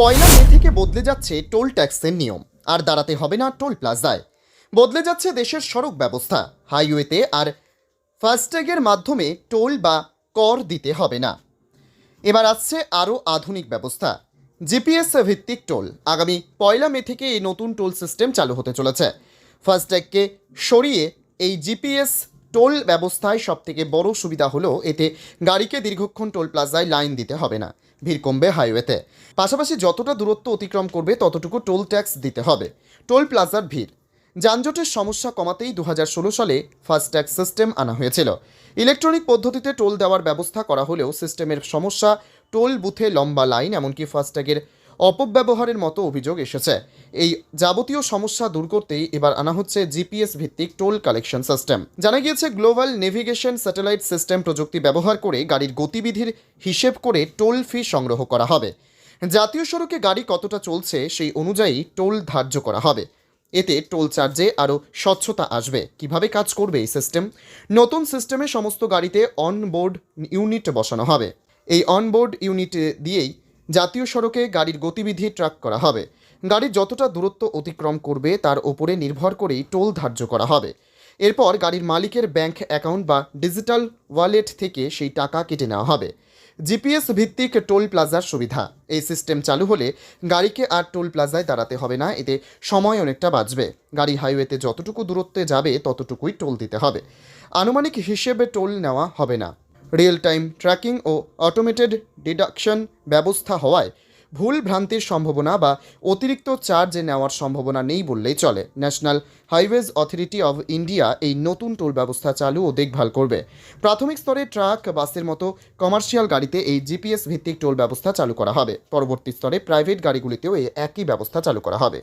পয়লা মে থেকে বদলে যাচ্ছে টোল ট্যাক্সের নিয়ম। আর দাঁড়াতে হবে না টোল প্লাজায়। বদলে যাচ্ছে দেশের সড়ক ব্যবস্থা। হাইওয়েতে আর ফাস্ট্যাগের মাধ্যমে টোল বা কর দিতে হবে না। এবার আসছে আরও আধুনিক ব্যবস্থা। জিপিএস ভিত্তিক টোল। আগামী পয়লা মে থেকে এই নতুন টোল সিস্টেম চালু হতে চলেছে। ফাস্ট্যাগকে সরিয়ে এই জিপিএস টোল ব্যবস্থায় সবথেকে বড় সুবিধা হলো এতে গাড়িকে দীর্ঘক্ষণ টোল প্লাজায় লাইন দিতে হবে না। ভিড় কমবে হাইওয়েতে। পাশাপাশি যতটা দূরত্ব অতিক্রম করবে ততটুকু টোল ট্যাক্স দিতে হবে। টোল প্লাজার ভিড়। যানজটের সমস্যা কমাতেই দু হাজার ষোলো সালে ফাস্ট্যাগ সিস্টেম আনা হয়েছিল। ইলেকট্রনিক পদ্ধতিতে টোল দেওয়ার ব্যবস্থা করা হলেও সিস্টেমের সমস্যা, টোল বুথে লম্বা লাইন, এমনকি ফাস্ট্যাগের অপব্যবহারের মতো অভিযোগ এসেছে। এই যাবতীয় সমস্যা দূর করতেই এবার আনা হচ্ছে জিপিএস ভিত্তিক টোল কালেকশন সিস্টেম। জানা গিয়েছে, গ্লোবাল নেভিগেশন স্যাটেলাইট সিস্টেম প্রযুক্তি ব্যবহার করে গাড়ির গতিবিধির হিসেব করে টোল ফি সংগ্রহ করা হবে। জাতীয় সড়কে গাড়ি কতটা চলছে সেই অনুযায়ী টোল ধার্য করা হবে। এতে টোল চার্জে আরও স্বচ্ছতা আসবে। কীভাবে কাজ করবে এই সিস্টেম? নতুন সিস্টেমে সমস্ত গাড়িতে অনবোর্ড ইউনিট বসানো হবে। এই অনবোর্ড ইউনিট দিয়েই জাতীয় সড়কে গাড়ির গতিবিধি ট্র্যাক করা হবে। গাড়ির যতটা দূরত্ব অতিক্রম করবে তার ওপরে নির্ভর করেই টোল ধার্য করা হবে। এরপর গাড়ির মালিকের ব্যাংক অ্যাকাউন্ট বা ডিজিটাল ওয়ালেট থেকে সেই টাকা কেটে নেওয়া হবে। জিপিএস ভিত্তিক টোল প্লাজার সুবিধা। এই সিস্টেম চালু হলে গাড়িকে আর টোল প্লাজায় দাঁড়াতে হবে না, এতে সময় অনেকটা বাঁচবে। গাড়ি হাইওয়েতে যতটুকু দূরত্বে যাবে, ততটুকুই টোল দিতে হবে। আনুমানিক হিসেবে টোল নেওয়া হবে না। রিয়েল টাইম ট্র্যাকিং ও অটোমেটেড ডিডাকশন ব্যবস্থা হওয়ায় ভুল ভ্রান্তির সম্ভাবনা বা অতিরিক্ত চার্জ নেওয়ার সম্ভাবনা নেই বললেই চলে। National highways authority of India এই নতুন টোল ব্যবস্থা চালু ও দেখভাল করবে। প্রাথমিক স্তরে ট্রাক, বাসের মতো কমার্শিয়াল গাড়িতে এই জিপিএস ভিত্তিক টোল ব্যবস্থা চালু করা হবে। পরবর্তী স্তরে প্রাইভেট গাড়িগুলিতেও এই একই ব্যবস্থা চালু করা হবে।